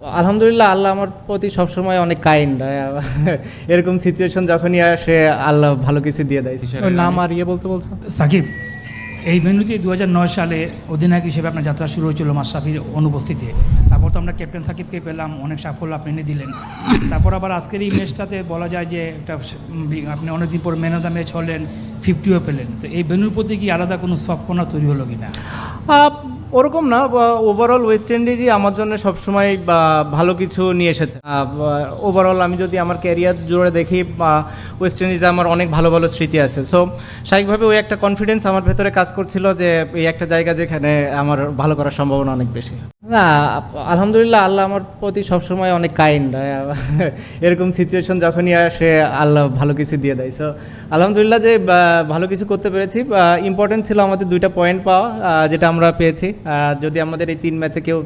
আলহামদুলিল্লাহ আল্লাহ আমার প্রতি সবসময় অনেক কাইন্ড এরকম সিচুয়েশন যখনই আসে আল্লাহ ভালো কিছু দিয়ে দেয়। নাম আর ইয়ে বলতে বলছো? সাকিব এই ভেন্যুতে দু সালে অধিনায়ক হিসেবে আপনার যাত্রা শুরু হয়েছিল মাশরাফির অনুপস্থিতিতে। তারপর তো আমরা ক্যাপ্টেন সাকিবকে পেলাম অনেক সাফল্য আপনি এনে দিলেন। তারপর আবার আজকের এই ম্যাচটাতে বলা যায় যে একটা আপনি অনেকদিন পর ম্যান অফ দ্য ম্যাচ হলেন ফিফটিও পেলেন। তো এই ভেন্যুর প্রতি কি আলাদা কোনো সফটকর্নার তৈরি হলো কিনা? ওরকম না ওভারঅল ওয়েস্ট ইন্ডিজই আমার জন্য সবসময় ভালো কিছু নিয়ে এসেছে। ওভারঅল আমি যদি আমার ক্যারিয়ার জুড়ে দেখি ওয়েস্ট ইন্ডিজে আমার অনেক ভালো ভালো স্মৃতি আছে। সো স্বাভাবিকভাবে ওই একটা কনফিডেন্স আমার ভেতরে কাজ করছিল যে, এই একটা জায়গা যেখানে আমার ভালো করার সম্ভাবনা অনেক বেশি। না, আলহামদুলিল্লাহ, আল্লাহ আমার প্রতি সবসময় অনেক কাইন্ড এরকম সিচুয়েশন যখনই আসে, আল্লাহ ভালো কিছু দিয়ে দেয়। সো আলহামদুলিল্লাহ যে ভালো কিছু করতে পেরেছি ইম্পর্টেন্ট ছিল আমাদের দুইটা পয়েন্ট পাওয়া যেটা আমরা পেয়েছি। যদি আমাদের এই তিন ম্যাচে কেউ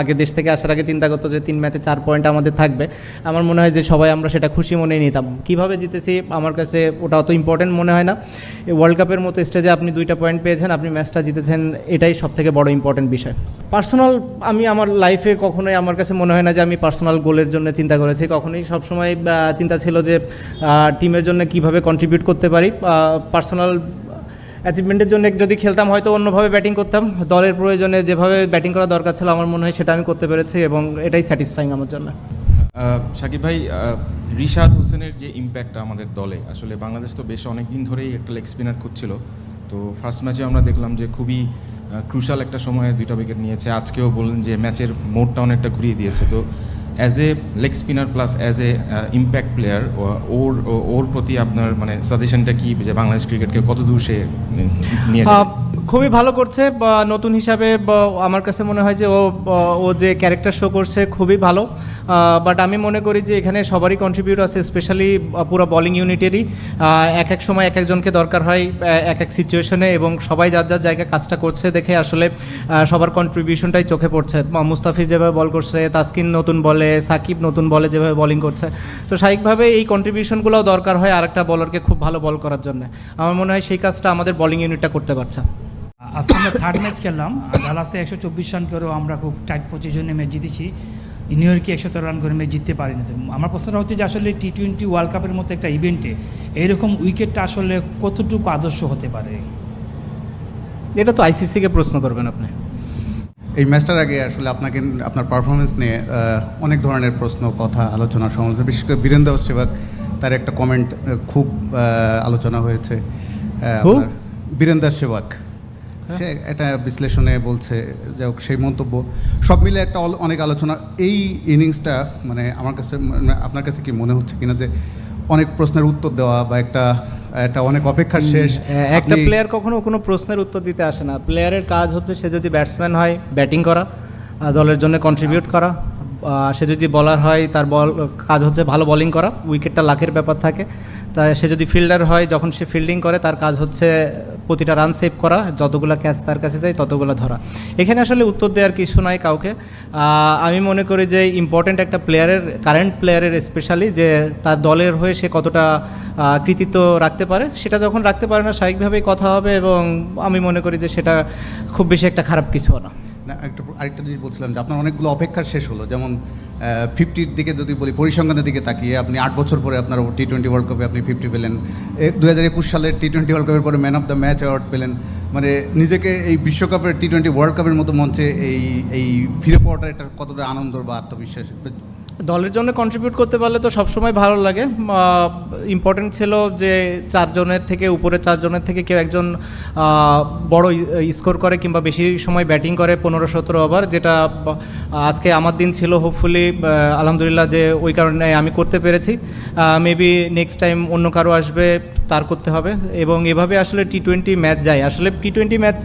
আগে দেশ থেকে আসার আগে চিন্তা করতো যে তিন ম্যাচে চার পয়েন্ট আমাদের থাকবে, আমার মনে হয় যে সবাই আমরা সেটা খুশি মনে নিতাম। কীভাবে জিতেছি আমার কাছে ওটা অত ইম্পর্টেন্ট মনে হয় না। ওয়ার্ল্ড কাপের মতো স্টেজে আপনি দুইটা পয়েন্ট পেয়েছেন, আপনি ম্যাচটা জিতেছেন, এটাই সব থেকে বড় ইম্পর্টেন্ট বিষয়। পার্সোনাল আমি আমার লাইফে কখনোই আমার কাছে মনে হয় না যে আমি পার্সোনাল গোলের জন্য চিন্তা করেছি। কখনোই সবসময় চিন্তা ছিল যে টিমের জন্য কীভাবে কন্ট্রিবিউট করতে পারি। পার্সোনাল অ্যাচিভমেন্টের জন্য যদি খেলতাম, হয়তো অন্যভাবে ব্যাটিং করতাম। দলের প্রয়োজনে যেভাবে ব্যাটিং করা দরকার ছিল, আমার মনে হয় সেটা আমি করতে পেরেছি এবং এটাই স্যাটিসফাইং আমার জন্য। শাকিব ভাই রিশাদ হোসেনের যে ইম্প্যাক্টটা আমাদের দলে, আসলে বাংলাদেশ তো বেশ অনেক দিন ধরেই একটা লেগ স্পিনার খুঁজছিল তো ফার্স্ট ম্যাচে আমরা দেখলাম যে খুবই ক্রুশাল একটা সময়ে দুইটা উইকেট নিয়েছে। আজকেও বললেন যে ম্যাচের মোডটা অনেকটা ঘুরিয়ে দিয়েছে। তো as a leg spinner plus as a impact player ওর ওর প্রতি আপনার মানে সাজেশনটা কি যে বাংলাদেশ ক্রিকেটকে কত দূর সে নিয়ে খুবই ভালো করছে, বা নতুন হিসাবে আমার কাছে মনে হয় যে ও ও যে ক্যারেক্টার শো করছে খুবই ভালো। বাট আমি মনে করি যে এখানে সবারই কন্ট্রিবিউট আছে স্পেশালি পুরো বোলিং ইউনিটেরই এক এক সময় এক একজনকে দরকার হয় এক এক সিচুয়েশনে এবং সবাই যার যার জায়গায় কাজটা করছে দেখে আসলে সবার কন্ট্রিবিউশনটাই চোখে পড়ছে। মুস্তাফিজ যেভাবে বল করছে, তাসকিন নতুন বলে, সাকিব নতুন বলে যেভাবে বলিং করছে। তো স্বাভাবিকভাবে এই কন্ট্রিবিউশনগুলোও দরকার হয় আরেকটা বলারকে খুব ভালো বল করার জন্য। আমার মনে হয় সেই কাজটা আমাদের বোলিং ইউনিটটা করতে পারছে। আজকে আমরা থার্ড ম্যাচ খেললাম। আর ডালাসে একশো চব্বিশ রান করেও আমরা খুব টাইট পজিশনে ম্যাচ জিতেছি। নিউ ইয়র্কে একশো তেরো রান করে ম্যাচ জিততে পারিনি তো। আমার প্রশ্নটা হচ্ছে যে আসলে টি টোয়েন্টি ওয়ার্ল্ড কাপের মতো একটা ইভেন্টে এইরকম উইকেটটা আসলে কতটুকু আদর্শ হতে পারে? এটা তো আইসিসিকে প্রশ্ন করবেন আপনি। এই ম্যাচটার আগে আসলে আপনাকে আপনার পারফরমেন্স নিয়ে অনেক ধরনের প্রশ্ন কথা আলোচনা সমালোচনা। বিশেষ করে বীরেন্দ্র সেবাগ তার একটা কমেন্ট খুব আলোচনা হয়েছে বীরেন্দ্র সেবাগ সে একটা বিশ্লেষণে বলছে যাই হোক সেই মন্তব্য। সব মিলে একটা অনেক আলোচনা। এই ইনিংসটা মানে আমার কাছে মানে আপনার কাছে কি মনে হচ্ছে কিনা যে অনেক প্রশ্নের উত্তর দেওয়া বা একটা এটা অনেক অপেক্ষার শেষ? একটা প্লেয়ার কখনো কোনো প্রশ্নের উত্তর দিতে আসে না। প্লেয়ারের কাজ হচ্ছে সে যদি ব্যাটসম্যান হয় ব্যাটিং করা দলের জন্য কন্ট্রিবিউট করা। সে যদি বলার হয়, তার বল কাজ হচ্ছে ভালো বোলিং করা উইকেটটা লাখের ব্যাপার থাকে। তাই সে যদি ফিল্ডার হয়, যখন সে ফিল্ডিং করে, তার কাজ হচ্ছে প্রতিটা রান সেভ করা, যতগুলো ক্যাচ তার কাছে যায়, ততগুলো ধরা। এখানে আসলে উত্তর দেওয়ার কিছু নাই কাউকে। আমি মনে করি যে ইম্পর্ট্যান্ট একটা প্লেয়ারের কারেন্ট প্লেয়ারের স্পেশালি যে তার দলের হয়ে সে কতটা কৃতিত্ব রাখতে পারে, সেটা যখন রাখতে পারে না, স্বাভাবিকভাবেই কথা হবে এবং আমি মনে করি যে সেটা খুব বেশি একটা খারাপ কিছু না। আরেকটা জিনিস বলছিলাম যে আপনার অনেকগুলো অপেক্ষার শেষ হলো। যেমন ফিফটির দিকে যদি বলি, পরিসংখ্যানের দিকে তাকিয়ে আপনি আট বছর পরে আপনার টি টোয়েন্টি ওয়ার্ল্ড কাপে আপনি ফিফটি পেলেন। দু হাজার একুশ সালের টি টোয়েন্টি ওয়ার্ল্ড কাপের পরে man of the match award পেলেন। মানে নিজেকে এই বিশ্বকাপের টি টোয়েন্টি ওয়ার্ল্ড কাপের মতো মঞ্চে এই এই ফিরে পাওয়াটা এটা কতটা আনন্দ বা আত্মবিশ্বাস? দলের জন্য কন্ট্রিবিউট করতে পারলে তো সবসময় ভালো লাগে। ইম্পর্টেন্ট ছিল যে চারজনের থেকে উপরে চারজনের থেকে কেউ একজন বড় স্কোর করে কিংবা বেশি সময় ব্যাটিং করে পনেরো, সতেরো ওভার যেটা আজকে আমার দিন ছিল হোপফুলি আলহামদুলিল্লাহ যে ওই কারণে আমি করতে পেরেছি। মেবি নেক্সট টাইম অন্য কারও আসবে, তার করতে হবে। এবং এভাবে আসলে টি টোয়েন্টি ম্যাচ যায়। আসলে টি টোয়েন্টি ম্যাচ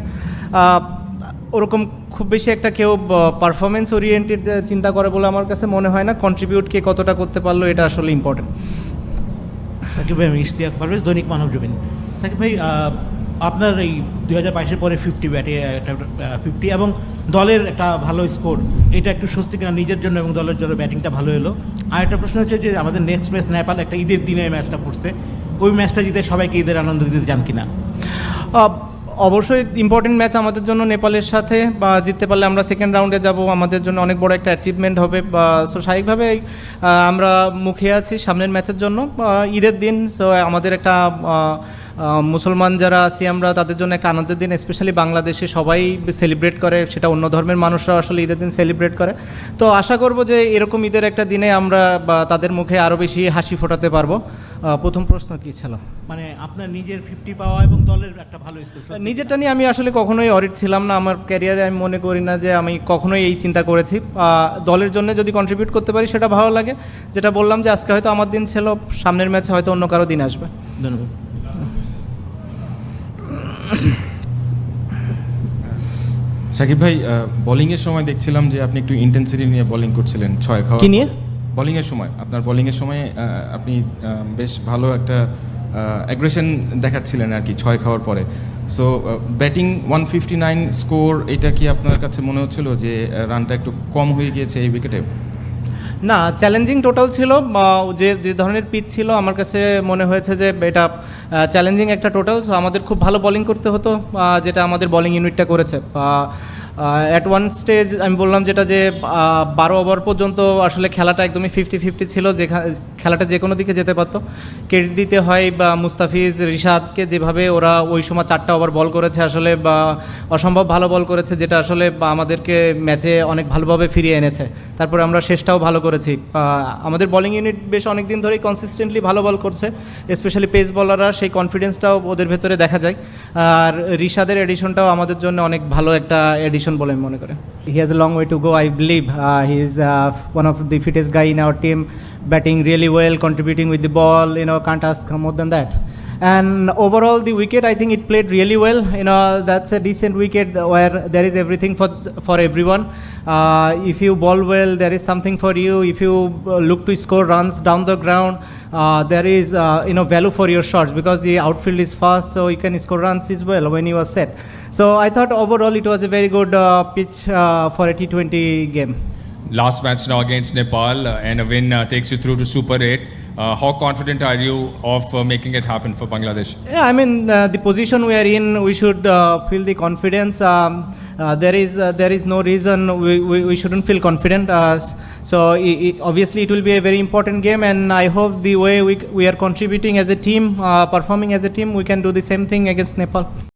ওরকম খুব বেশি একটা কেউ পারফরমেন্স ওরিয়েন্টেড চিন্তা করে বলে আমার কাছে মনে হয় না কন্ট্রিবিউট কে কতটা করতে পারল এটা আসলে ইম্পর্টেন্ট সাকিব ভাই আমি ইশতিয়াক পারভেজ দৈনিক মানব জমিন সাকিব ভাই আপনার এই দুই হাজার বাইশের পরে ফিফটি ব্যাটে একটা ফিফটি এবং দলের একটা ভালো স্কোর এটা একটু স্বস্তি কিনা নিজের জন্য এবং দলের জন্য ব্যাটিংটা ভালো এলো। আর একটা প্রশ্ন হচ্ছে যে আমাদের নেক্সট ম্যাচ নেপাল একটা ঈদের দিনে ম্যাচটা পড়ছে ওই ম্যাচটা জিতে সবাইকে ঈদের আনন্দ দিতে চান কিনা? অবশ্যই ইম্পর্টেন্ট ম্যাচ আমাদের জন্য নেপালের সাথে বা জিততে পারলে আমরা সেকেন্ড রাউন্ডে যাব। আমাদের জন্য অনেক বড় একটা অ্যাচিভমেন্ট হবে বা সো স্বাভাবিকভাবে আমরা মুখে আছি সামনের ম্যাচের জন্য। ঈদের দিন সো আমাদের একটা মুসলমান যারা আছি আমরা, তাদের জন্য একটা আনন্দের দিন স্পেশালি বাংলাদেশে সবাই সেলিব্রেট করে। সেটা অন্য ধর্মের মানুষরা আসলে ঈদের দিন সেলিব্রেট করে। তো আশা করব যে এরকম ঈদের একটা দিনে আমরা বা তাদের মুখে আরও বেশি হাসি ফোটাতে পারব। প্রথম প্রশ্ন কী ছিল? মানে আপনার নিজের ফিফটি পাওয়া এবং দলের একটা ভালো স্কোর নিজেরটা নিয়ে আমি আসলে কখনোই অরিট ছিলাম না। আমার ক্যারিয়ারে আমি মনে করি না যে আমি কখনোই এই চিন্তা করেছি। দলের জন্য যদি কন্ট্রিবিউট করতে পারি সেটা ভালো লাগে। যেটা বললাম যে আজকে হয়তো আমার দিন ছিল সামনের ম্যাচে হয়তো অন্য কারও দিন আসবে। ধন্যবাদ। সাকিব ভাই বোলিংয়ের সময় দেখছিলাম যে আপনি একটু ইন্টেন্সিটি নিয়ে বোলিং করছিলেন। ছয় খাওয়া কি নিয়ে? বোলিংয়ের সময়। আপনার বোলিংয়ের সময় আপনি বেশ ভালো একটা অ্যাগ্রেশন দেখাচ্ছিলেন আর কি ছয় খাওয়ার পরে। So batting one fifty nine score এটা কি আপনার কাছে মনে হচ্ছিল যে রানটা একটু কম হয়ে গিয়েছে এই উইকেটে না চ্যালেঞ্জিং টোটাল ছিল যে যে ধরনের পিচ ছিল, আমার কাছে মনে হয়েছে যে, এটা চ্যালেঞ্জিং একটা টোটাল সো আমাদের খুব ভালো বলিং করতে হতো যেটা আমাদের বলিং ইউনিটটা করেছে। অ্যাট ওয়ান স্টেজ আমি বললাম যেটা যে বারো ওভার পর্যন্ত আসলে খেলাটা একদমই ফিফটি ফিফটি ছিল যেখানে খেলাটা যে কোনো দিকে যেতে পারতো। ক্রেডিট দিতে হয় বা মুস্তাফিজ, রিশাদকে যেভাবে ওরা ওই সময় চারটা ওভার বল করেছে আসলে, বা অসম্ভব ভালো বল করেছে, যেটা আসলে আমাদেরকে ম্যাচে অনেক ভালোভাবে ফিরিয়ে এনেছে। তারপরে আমরা শেষটাও ভালো করেছি। আমাদের বোলিং ইউনিট বেশ অনেক দিন ধরেই কনসিস্টেন্টলি ভালো বল করছে স্পেশালি পেস বলাররা সেই কনফিডেন্সটাও ওদের ভেতরে দেখা যায়। আর রিশাদের এডিশনটাও আমাদের জন্য অনেক ভালো একটা edition বলে আমি মনে করি he has a long way to go I believe he is one of the fittest guy in our team batting really well contributing with the ball you know can't ask more than that And overall, the wicket, I think it played really well. You know, that's a decent wicket where there is everything for for everyone. Uh, if you bowl well, there is something for you. If you uh, look to score runs down the ground, uh, there is uh, you know value for your shots because the outfield is fast, so you can score runs as well when you are set. so I thought overall it was a very good uh, pitch uh, for a T20 game. last match now against Nepal uh, and a win uh, takes you through to Super 8. Uh, how confident are you of uh, making it happen for Bangladesh? Yeah, I mean uh, the position we are in, we should uh, feel the confidence. Um, uh, there is uh, there is no reason we, we, we shouldn't feel confident. Uh, so i i obviously it will be a very important game, and I hope the way we, we are contributing as a team, uh, performing as a team, we can do the same thing against Nepal.